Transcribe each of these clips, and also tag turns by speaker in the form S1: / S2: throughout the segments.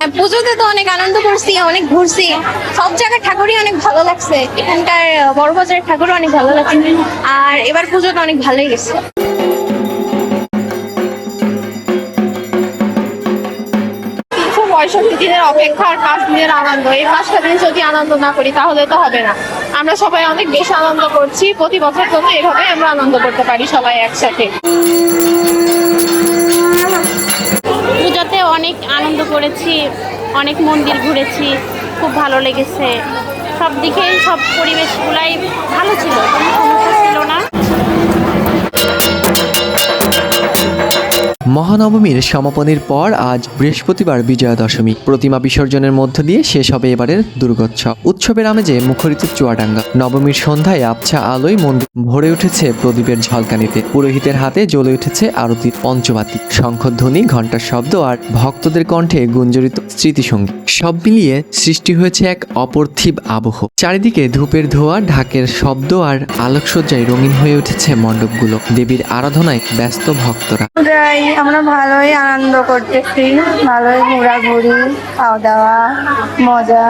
S1: হ্যাঁ, পুজোতে তো অনেক আনন্দ করছি অনেক ঘুরছি। সব জায়গায় ঠাকুরই অনেক ভালো লাগছে। এখানকার বড়বাজারের ঠাকুরও অনেক ভালো লাগছে। আর এবার পুজোটা অনেক ভালোই গেছে।
S2: পঁয়ষট্টি দিনের অপেক্ষা আর পাঁচ দিনের আনন্দ। এই পাঁচটা দিন যদি আনন্দ না করি তাহলে তো হবে না। আমরা সবাই অনেক বেশি আনন্দ করছি। প্রতি বছর জন্য এভাবে আমরা আনন্দ করতে পারি সবাই একসাথে।
S3: করেছি অনেক মন্দির ঘুরেছি খুব ভালো লেগেছে। সব দিকেই সব পরিবেশগুলাই ভালো ছিল।
S4: মহানবমীর সমাপনীর পর আজ বৃহস্পতিবার বিজয়া দশমী প্রতিমা বিসর্জনের মধ্য দিয়ে শেষ হবে এবারের দুর্গোৎসব। উৎসবের আমেজে মুখরিত চুয়াডাঙ্গা। নবমীর সন্ধ্যায় আবছা আলোয় মন্দির ভরে উঠেছে প্রদীপের ঝলকানিতে। পুরোহিতের হাতে জ্বলে উঠেছে আরতির পঞ্চবাতি। শঙ্খধ্বনি, ঘণ্টার শব্দ আর ভক্তদের কণ্ঠে গুঞ্জরিত স্মৃতিসঙ্গী। সব মিলিয়ে সৃষ্টি হয়েছে এক অপর্থিব আবহ। চারিদিকে ধূপের ধোয়া, ঢাকের শব্দ আর আলোকসজ্জায় রঙিন হয়ে উঠেছে মণ্ডপগুলো। দেবীর আরাধনায় ব্যস্ত ভক্তরা।
S5: আমরা ভালোই আনন্দ করতেছি ভালোই ঘোরাঘুরি খাওয়া দাওয়া মজা।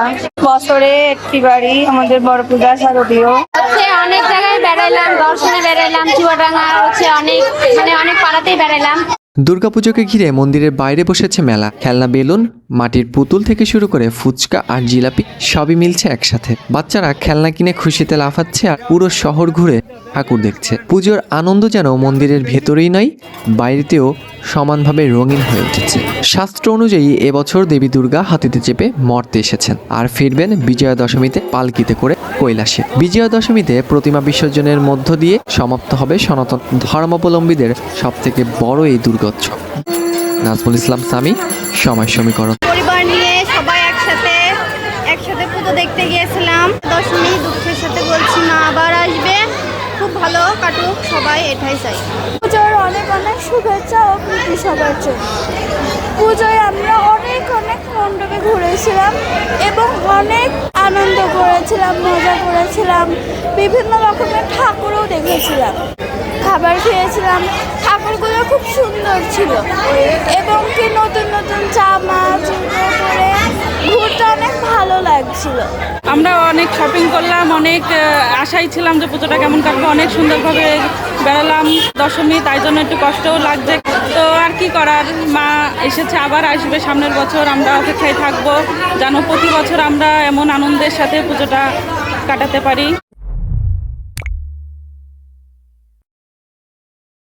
S5: বছরে একটি বাড়ি আমাদের বড় পূজা শারদীয়।
S3: হচ্ছে অনেক জায়গায় বেড়াইলাম দর্শনে বেড়াইলাম চুয়াডাঙ্গা হচ্ছে অনেক মানে অনেক পাড়াতেই বেড়াইলাম।
S4: দুর্গাপুজোকে ঘিরে মন্দিরের বাইরে বসেছে মেলা। খেলনা বেলুন মাটির পুতুল থেকে শুরু করে ফুচকা আর জিলাপি সবই মিলছে একসাথে। বাচ্চারা খেলনা কিনে খুশিতে লাফাচ্ছে আর পুরো শহর ঘুরে ঠাকুর দেখছে। পুজোর আনন্দ যেন মন্দিরের ভেতরেই নাই, বাইরেতেও সমানভাবে রঙিন হয়ে উঠেছে। শাস্ত্র অনুযায়ী এবছর দেবী দুর্গা হাতিতে চেপে মর্তে এসেছেন আর ফিরবেন বিজয়া দশমীতে পালকিতে করে কৈলাসে। বিজয়া দশমীতে প্রতিমা বিসর্জনের মধ্য দিয়ে সমাপ্ত হবে সনাতন ধর্মাবলম্বীদের সবথেকে বড় এই দুর্গোৎসব। নাজমুল ইসলাম, সামি, সময় সমীকরণ।
S6: দেখতে গিয়েছিলাম। দশমী দুঃখের সাথে বলছি, মা আবার খুব ভালো কাটুক, সবাই এটাই চাই।
S5: পুজোর অনেক অনেক শুভেচ্ছা ও প্রীতি সবার জন্য। পুজোয় আমরা অনেক অনেক মণ্ডপে ঘুরেছিলাম এবং অনেক আনন্দ করেছিলাম, মজা করেছিলাম, বিভিন্ন রকমের ঠাকুরও দেখেছিলাম। খাবার খেয়েছিলাম, ঠাকুরগুলো খুব সুন্দর ছিল। এবং কি নতুন নতুন জামা জুতো পরে ঘুরতে অনেক ভালো লাগছিল।
S7: আমরা অনেক শপিং করলাম, অনেক আশাই ছিলাম যে পুজোটা কেমন কাটবে, অনেক সুন্দরভাবে বেড়ালাম দশমী, তাই জন্য একটু কষ্টও লাগছে। তো আর কি করার? মা এসেছে, আবার আসবে সামনের বছর, আমরা অপেক্ষায় থাকব। যেন প্রতি বছর আমরা এমন আনন্দের সাথে পুজোটা কাটাতে পারি।